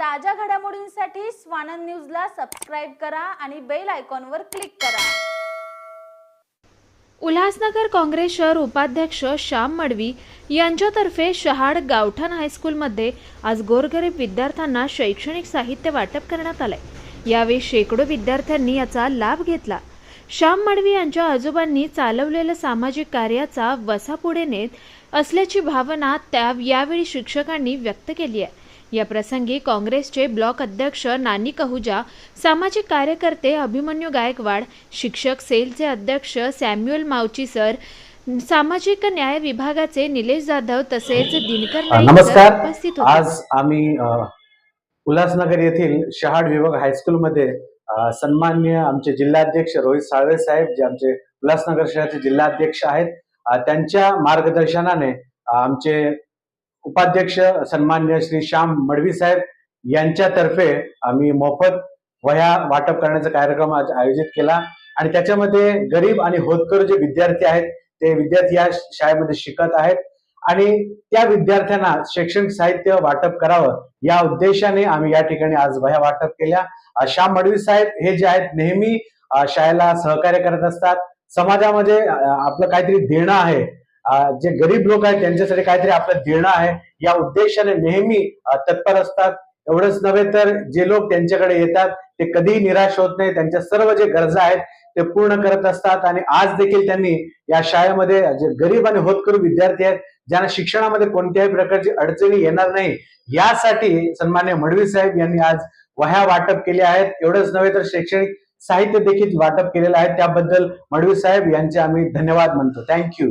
ताज्या घडामोडींसाठी स्वानंद न्यूजला सबस्क्राईब करा आणि बेल आयकॉनवर क्लिक करा. उल्हासनगर काँग्रेस शहर उपाध्यक्ष श्याम मडवी यांच्यातर्फे शहाड गावठाण हायस्कूलमध्ये आज गोरगरीब विद्यार्थ्यांना शैक्षणिक साहित्य वाटप करण्यात आलंय. यावेळी शेकडो विद्यार्थ्यांनी याचा लाभ घेतला. श्याम मडवी यांच्या आजोबांनी चालवलेल्या सामाजिक कार्याचा वसा पुढे नेत असल्याची भावना त्या यावेळी शिक्षकांनी व्यक्त केली आहे. या प्रसंगी काँग्रेसचे ब्लॉक अध्यक्ष नानी कहुजा सामाजिक कार्यकर्ते अभिमन्यू गायकवाड शिक्षक सेलचे अध्यक्ष सॅम्युअल मावची सर सामाजिक न्याय विभागाचे निलेश जाधव तसेच दिनकर नमस्कार. उपस्थित होते. आज आम्ही उल्हासनगर येथील शहाड विभाग हायस्कूलमध्ये अ, सन्माननीय आमचे जिल्हाध्यक्ष रोहित साळवे साहेब जे आमचे उल्हासनगर शहराचे जिल्हाध्यक्ष आहेत त्यांच्या मार्गदर्शनाने आमचे उपाध्यक्ष सन्मान्य श्री श्याम मडवी साहेब यांच्यातर्फे आम्ही मोफत वह्या वाटप करण्याचा कार्यक्रम आज आयोजित केला. आणि त्याच्यामध्ये गरीब आणि होतकर जे विद्यार्थी आहेत ते विद्यार्थी या शाळेमध्ये शिकत आहेत. आणि त्या विद्यार्थ्यांना शैक्षणिक साहित्य वाटप करावं या उद्देशाने आम्ही या ठिकाणी आज वह्या वाटप केल्या. श्याम मडवी साहेब हे जे आहेत नेहमी शाळेला सहकार्य करत असतात. समाजामध्ये आपलं काहीतरी देणं आहे जे गरीब लोक आहेत त्यांच्यासाठी काहीतरी आपलं देणं आहे या उद्देशाने नेहमी तत्पर असतात. एवढंच नव्हे तर जे लोक त्यांच्याकडे येतात ते कधीही निराश होत नाही. त्यांच्या सर्व जे गरजा आहेत ते पूर्ण करत असतात. आणि आज देखील त्यांनी या शाळेमध्ये जे गरीब आणि होतकरू विद्यार्थी आहेत ज्यांना शिक्षणामध्ये कोणत्याही प्रकारची अडचणी येणार नाही यासाठी सन्मान्य मडवी साहेब यांनी आज वह्या वाटप केल्या आहेत. एवढंच नव्हे तर शैक्षणिक साहित्य देखील वाटप केलेलं आहे. त्याबद्दल मडवी साहेब यांचे आम्ही धन्यवाद म्हणतो thank you